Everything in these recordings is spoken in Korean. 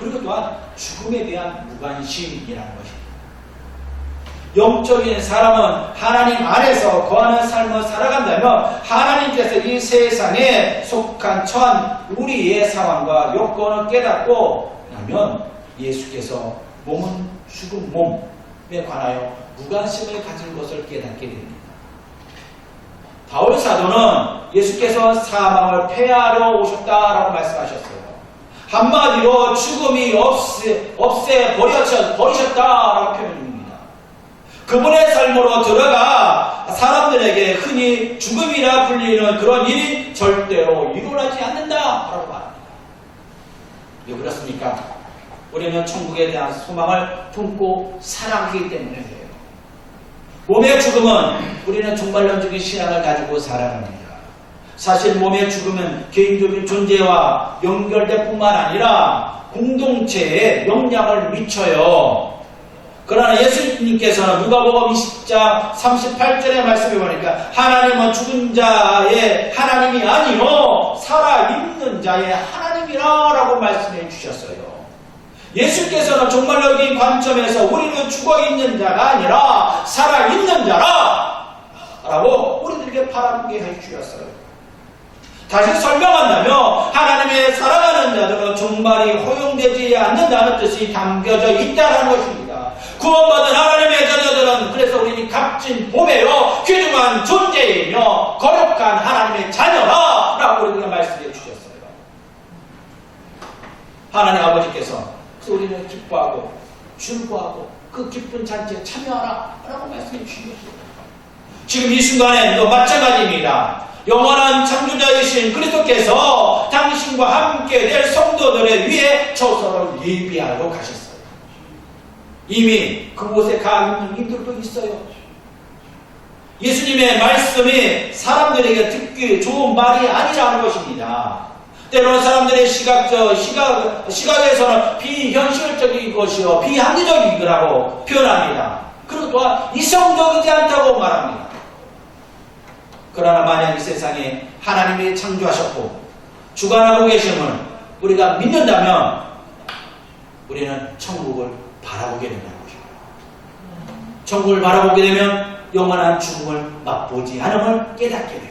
그리고 또한 죽음에 대한 무관심이라는 것입니다. 영적인 사람은 하나님 안에서 거하는 삶을 살아간다면 하나님께서 이 세상에 속한 처한 우리의 상황과 요건을 깨닫고 나면 예수께서 몸은 죽은 몸에 관하여 무관심을 가질 것을 깨닫게 됩니다. 바울 사도는 예수께서 사망을 폐하러 오셨다라고 말씀하셨어요. 한마디로 죽음이 없애, 없애 버렸, 버리셨다라고 표현합니다. 그분의 삶으로 들어가 사람들에게 흔히 죽음이라 불리는 그런 일이 절대로 일어나지 않는다라고 말합니다. 왜 그렇습니까? 우리는 천국에 대한 소망을 품고 살아가기 때문에 그래요. 몸의 죽음은 우리는 종말론적인 신앙을 가지고 살아갑니다. 사실 몸의 죽음은 개인적인 존재와 연결될 뿐만 아니라 공동체에 영향을 미쳐요. 그러나 예수님께서는 누가복음 20장 38절의 말씀에 보니까 하나님은 죽은 자의 하나님이 아니요 살아있는 자의 하나님이라라고 말씀해 주셨어요. 예수께서는 정말적인 관점에서 우리는 죽어있는 자가 아니라 살아있는 자라 라고 우리들에게 바라보게 해주셨어요. 다시 설명한다면 하나님의 사랑하는 자들은 종말이 허용되지 않는다는 뜻이 담겨져 있다는 것입니다. 구원받은 하나님의 자녀들은 그래서 우리는 값진 보배요 귀중한 존재이며 거룩한 하나님의 자녀라 라고 우리에게 말씀해 주셨어요. 하나님 아버지께서 우리는 기뻐하고 즐거워하고 그 기쁜 잔치에 참여하라 라고 말씀해 주셨습니다. 지금 이 순간에도 마찬가지입니다. 영원한 창조자이신 그리스도께서 당신과 함께 될 성도들의 위해 처소를 예비하러 가셨어요. 이미 그곳에 가 있는 이들도 있어요. 예수님의 말씀이 사람들에게 듣기 좋은 말이 아니라는 것입니다. 때로는 사람들의 시각적, 시각, 시각에서는 비현실적인 것이요, 비합리적인 거라고 표현합니다. 그리고 또한 이성적이지 않다고 말합니다. 그러나 만약 이 세상에 하나님이 창조하셨고 주관하고 계심을 우리가 믿는다면 우리는 천국을 바라보게 된다는 것입니다. 천국을 바라보게 되면 영원한 죽음을 맛보지 않음을 깨닫게 돼요.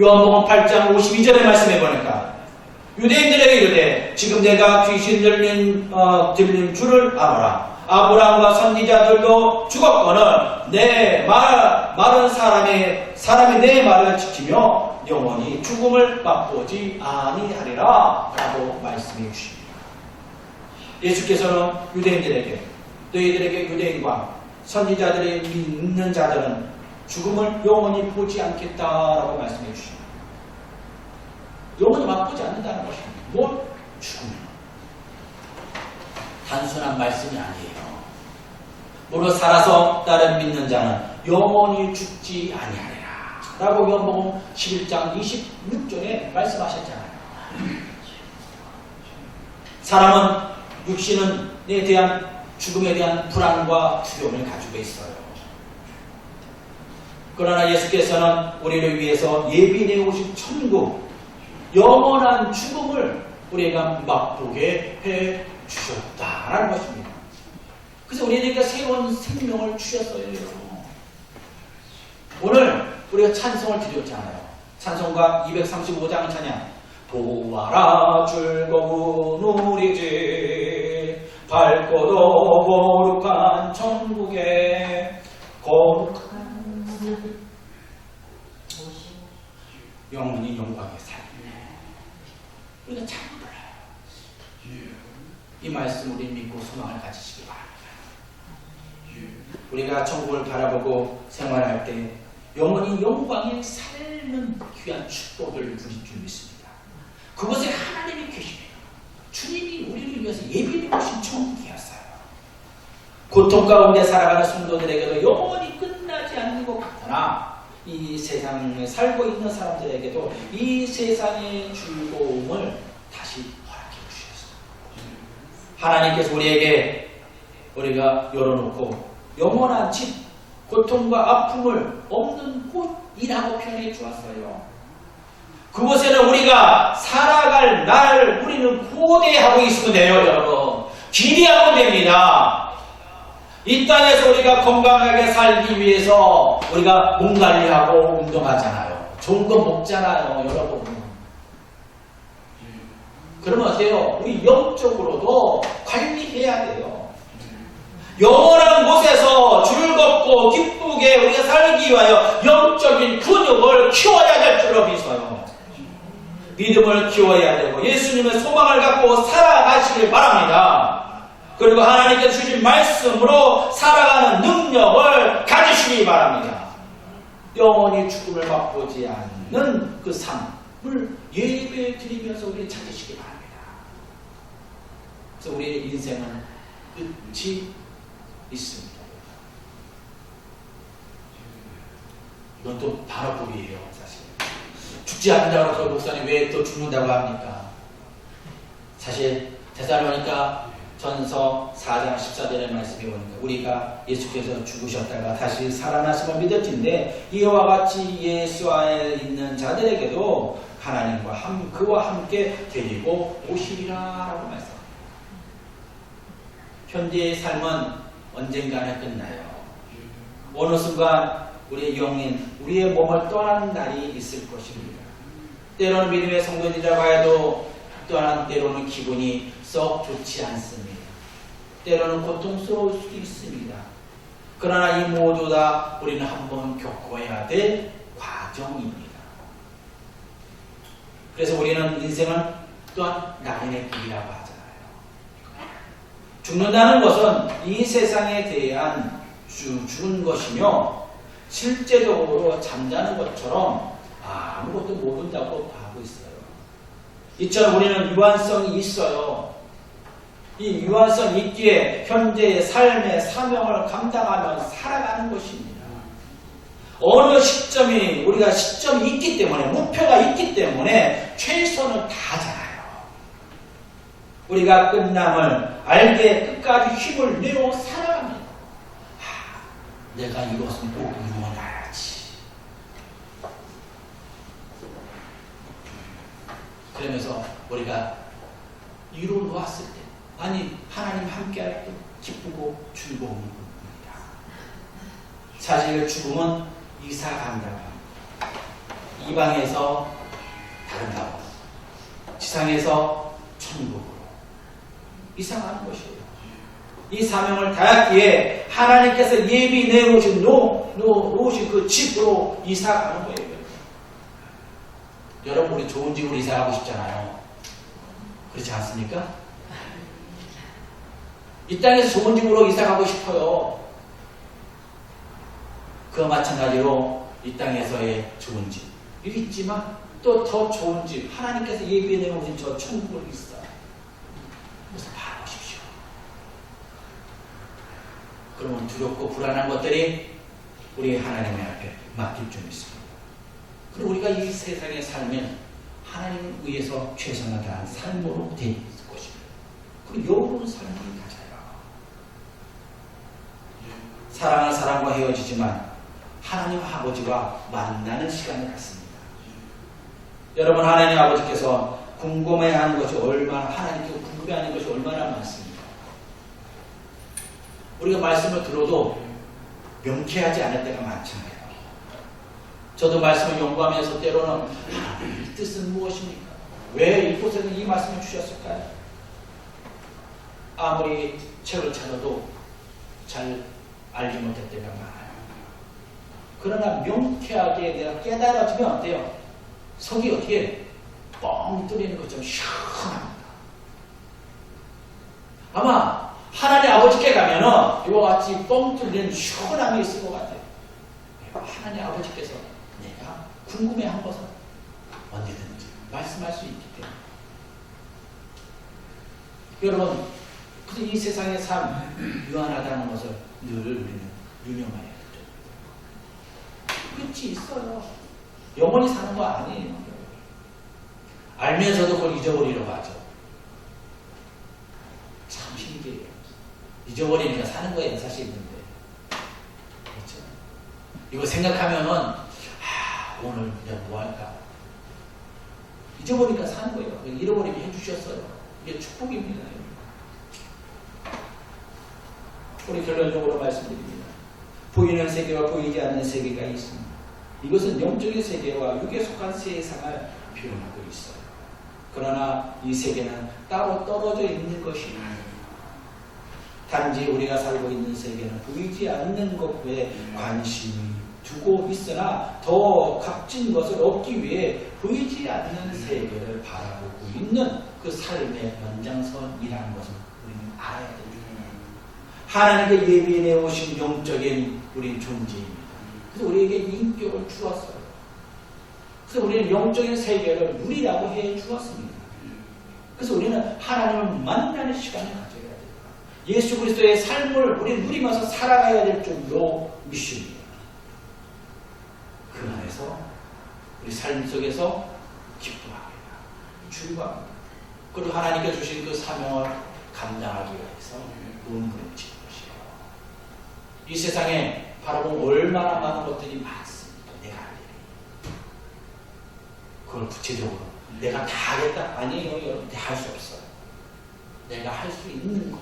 요한복음 8장 52절의 말씀해 보니까 유대인들에게 이르되 지금 내가 귀신 들린 어, 들린 줄을 알아라. 아브라함과 선지자들도 죽었거늘 내 말, 말은 사람의 사람이 내 말을 지키며 영원히 죽음을 맛보지 아니하리라 라고 말씀해 주십니다. 예수께서는 유대인들에게 너희들에게 유대인과 선지자들이 믿는 자들은 죽음을 영원히 보지 않겠다라고 말씀해 주십니다. 영원히 맛보지 않는다는 것입니다. 뭘? 죽음을. 단순한 말씀이 아니에요. 무릇 살아서 나를 믿는 자는 영원히 죽지 아니하리라. 라고 요한복음 11장 26절에 말씀하셨잖아요. 사람은 육신에 대한 죽음에 대한 불안과 두려움을 가지고 있어요. 그러나 예수께서는 우리를 위해서 예비해 오신 천국, 영원한 죽음을 우리가 맛보게 해 주셨다라는 것입니다. 그래서 우리에게 새로운 생명을 주셨어요. 오늘 우리가 찬송을 드렸잖아요. 찬송가 235장 찬양. 보아라 즐거운 우리 집 밝고도 거룩한 천국에 거룩한 영원히 영광의 삶. 우리가 참 몰라요. 이 말씀 우리 믿고 소망을 가지시기 바랍니다. 우리가 천국을 바라보고 생활할 때 영원히 영광에 살는 귀한 축복을 누릴 줄 믿습니다. 그곳에 하나님이 계시네요. 주님이 우리를 위해서 예비해 오신 천국이었어요. 고통 가운데 살아가는 성도들에게도 영원히 끝나지 않는 것 같으나 이 세상에 살고 있는 사람들에게도 이 세상의 즐거움을 다시 허락해 주셨어요. 하나님께서 우리에게 우리가 열어놓고 영원한 집, 고통과 아픔을 없는 곳이라고 표현해 주었어요. 그곳에는 우리가 살아갈 날 우리는 고대하고 있으면 돼요, 여러분. 기대하면 됩니다. 이 땅에서 우리가 건강하게 살기 위해서 우리가 몸 관리하고 운동하잖아요. 좋은 거 먹잖아요, 여러분. 그러면 어때요? 우리 영적으로도 관리해야 돼요. 영원한 곳에서 즐겁고 기쁘게 우리가 살기 위하여 영적인 근육을 키워야 될 줄로 믿어요. 믿음을 키워야 되고 예수님의 소망을 갖고 살아가시길 바랍니다. 그리고 하나님께서 주신 말씀으로 살아가는 능력을 가지시기 바랍니다. 영원히 죽음을 맛보지 않는 그 삶을 예배 드리면서 우리 찾으시기 바랍니다. 그래서 우리의 인생은 끝이 있습니다. 이건 또 바로법이에요, 사실. 죽지 않는다고 해서 목사님 왜 또 죽는다고 합니까? 사실 대사로니까 전서 4장 14절의 말씀이 오니까 우리가 예수께서 죽으셨다가 다시 살아나심을 믿었진데 이와 같이 예수 안에 있는 자들에게도 하나님과 함, 그와 함께 데리고 오시리라라고 말씀합니다. 현재의 삶은 언젠가는 끝나요. 어느 순간 우리의 영인, 우리의 몸을 떠나는 날이 있을 것입니다. 때로는 믿음의 성도들이라고 해도 또한 때로는 기분이 썩 좋지 않습니다. 때로는 고통스러울 수도 있습니다. 그러나 이 모두 다 우리는 한번 겪어야 될 과정입니다. 그래서 우리는 인생은 또한 나인의 길이라고 하잖아요. 죽는다는 것은 이 세상에 대한 주, 죽은 것이며 실제적으로 잠자는 것처럼 아무것도 모른다고 하고 있어요. 이처럼 우리는 유한성이 있어요. 이 유한성 있기에 현재의 삶의 사명을 감당하며 살아가는 것입니다. 어느 시점이 우리가 시점이 있기 때문에 목표가 있기 때문에 최선을 다하잖아요. 우리가 끝남을 알게 끝까지 힘을 내어 살아갑니다. 하, 내가 이것은 꼭 이루어놔야지. 그러면서 우리가 이루어 놓았을 때 아니 하나님 함께할 때 기쁘고 즐거운 겁니다. 사실 죽음은 이사 간다고 합니다. 이방에서 다른다고 지상에서 천국으로 이사가는 것이에요. 이 사명을 다했기에 하나님께서 예비 내놓으신 놓, 놓, 놓으신 그 집으로 이사 가는 거예요. 여러분 우리 좋은 집으로 이사 가고 싶잖아요. 그렇지 않습니까? 이 땅에서 좋은 집으로 이사 가고 싶어요. 그와 마찬가지로 이 땅에서의 좋은 집. 있지만 또 더 좋은 집. 하나님께서 예비해 내놓으신 저 천국을 있어. 그래서 바라보십시오. 그러면 두렵고 불안한 것들이 우리 하나님의 앞에 맡길 줄 믿습니다. 그리고 우리가 이 세상에 살면 하나님을 위해서 최선을 다한 삶으로 될 것입니다. 그리고 여러분 삶을 가져요. 사랑하는 사람과 헤어지지만 하나님 아버지와 만나는 시간을 갖습니다. 여러분 하나님 아버지께서 궁금해하는 것이 얼마나 하나님께서 궁금해하는 것이 얼마나 많습니까? 우리가 말씀을 들어도 명쾌하지 않을 때가 많잖아요. 저도 말씀을 연구하면서 때로는 하나님 이 뜻은 무엇입니까? 왜 이곳에는 이 말씀을 주셨을까요? 아무리 책을 찾아도 잘 알지 못할 때가 많아요. 그러나 명쾌하게 내가 깨달아지면 어때요? 속이 어떻게 뻥 뚫리는 것처럼 시원합니다. 아마 하나님 아버지께 가면은 이와 같이 뻥 뚫리는 시원함이 있을 것 같아요. 하나님 아버지께서 내가 궁금해한 것은 언제든지 말씀할 수 있기 때문에. 여러분, 그이 세상의 삶 유한하다는 것을 늘 우리는 유명해야 되죠. 끝이 있어요. 영원히 사는 거 아니에요. 알면서도 그걸 잊어버리려고 하죠. 참 신기해요. 잊어버리니까 사는 거에 사실 있는데. 그렇죠. 이거 생각하면은, 아, 오늘 내가 뭐 할까? 잊어버리니까 사는 거예요. 잃어버리면 해주셨어요. 이게 축복입니다. 우리 결론적으로 말씀드립니다. 보이는 세계와 보이지 않는 세계가 있습니다. 이것은 영적인 세계와 육에 속한 세상을 표현하고 있어요. 그러나 이 세계는 따로 떨어져 있는 것이 단지 우리가 살고 있는 세계는 보이지 않는 것에 관심이 두고 있으나 더 값진 것을 얻기 위해 보이지 않는 세계를 바라보고 있는 그 삶의 연장선이라는 것을 우리는 알아야 됩니다. 하나님께 예비해 오신 영적인 우리 존재입니다. 그래서 우리에게 인격을 주었어요. 그래서 우리는 영적인 세계를 누리라고 해 주었습니다. 그래서 우리는 하나님을 만나는 시간을. 예수 그리스도의 삶을 우리 누리면서 살아가야 될 정도로 미션입니다. 그 안에서 우리 삶 속에서 기뻐합니다. 즐거워합니다. 그리고 하나님께 주신 그 사명을 감당하기 위해서 몸부림치는 것이에요. 이 세상에 바라보면 얼마나 많은 것들이 많습니다. 내가 할 일이. 그걸 구체적으로 내가 다 하겠다? 아니에요. 여러분 다할수 없어요. 내가 할 수 있는 거.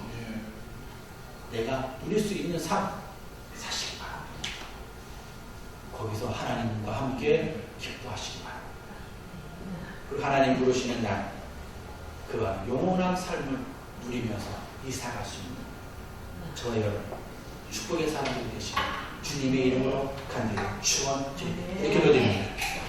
내가 누릴 수 있는 삶 사실 바랍니다. 거기서 하나님과 함께 기뻐하시기 바랍니다. 그리고 하나님 부르시는 날 그와 영원한 삶을 누리면서 이사갈 수 있는 저와 여러분 축복의 사람들이 되시고 주님의 이름으로 간절히 축원드립니다. 이렇게 기도드립니다.